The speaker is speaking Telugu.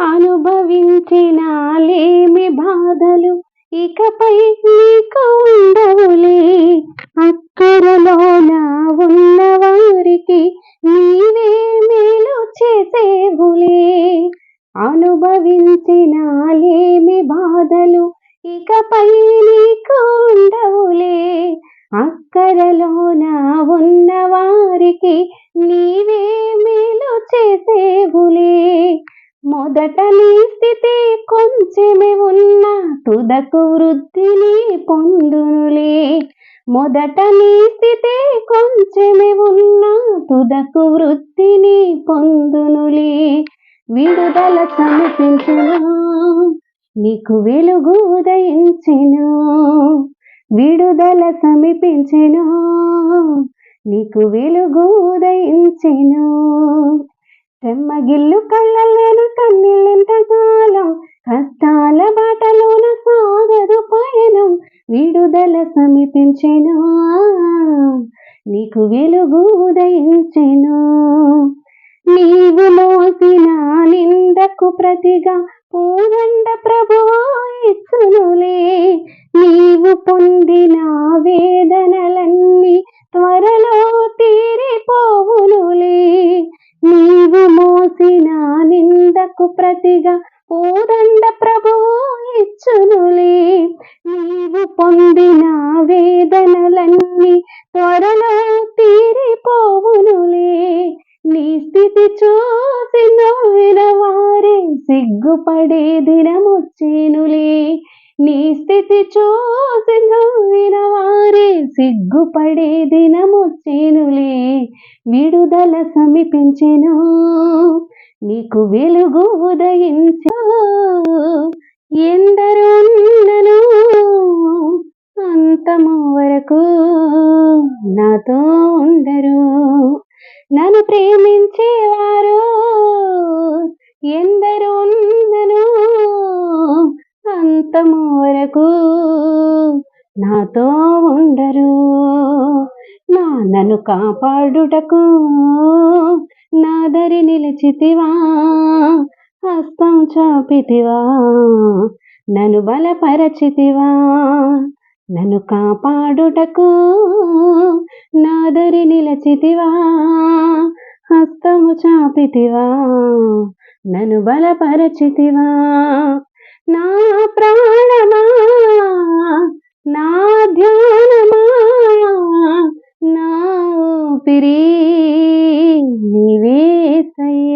అనుభవించినాలేమి బాధలు ఇకపై నీకు ఉండవులే. అక్కరలోన ఉన్న వారికి నీవే మేలు చేసేవులే. అనుభవించినాలేమి బాధలు ఇకపై నీకు ఉండవులే. అక్కరలోన ఉన్న వారికి నీవే మేలు చేసేవులే. మొదట నీ స్థితి కొంచెమే ఉన్న తుదకు వృద్ధిని పొందునులే. మొదట నీ స్థితి కొంచెమే ఉన్న తుదకు వృద్ధిని పొందునులే. విడుదల సమీపించును నీకు వెలుగు ఉదయించెను విడుదల సమీపించెను నీకు వెలుగు ఉదయించెను చెమ్మగిల్లు కళ్ళల్లోను కన్నీళ్ళెంత కాలం కష్టాల బాటలోన సాగదు పయనం. విడుదల సమీపించెను నీకు వెలుగు ఉదయించెను. నీవు మోసిన నిందకు ప్రతిగా పూగండ ప్రభువా ఇచ్చునులే. నీవు పొందిన వేదనలన్నీ నిందకు ప్రతిగా పూదండ ప్రభువు ఇచ్చునులే. నీవు పొందిన వేదనలన్నీ త్వరలో తీరిపోవునులే. నీ స్థితి చూసి నవ్విన వారే సిగ్గుపడే దినమొచ్చేనులే నీ స్థితి చూసి నవ్విన వారే సిగ్గుపడే దినమొచ్చేనులే విడుదల సమీపించెను. నీకు వెలుగు ఉదయించు. ఎందరున్నను అంతము వరకు నాతో ఉండరు. నన్ను ప్రేమించేవారు ఎందరు ఉన్నను అంతము వరకు నాతో ఉండరు. నా నన్ను కాపాడుటకు నిలిచితివా? హస్తం చాపితివా? నన్ను బలపరచితివా? నన్ను కాపాడుటకు నాదరి నిలచితివా? హస్తము చాపితివా? నన్ను బలపరచితివా? నా ప్రాణమా? నా ధ్యానమా? నా ఊపిరి? నీవే నా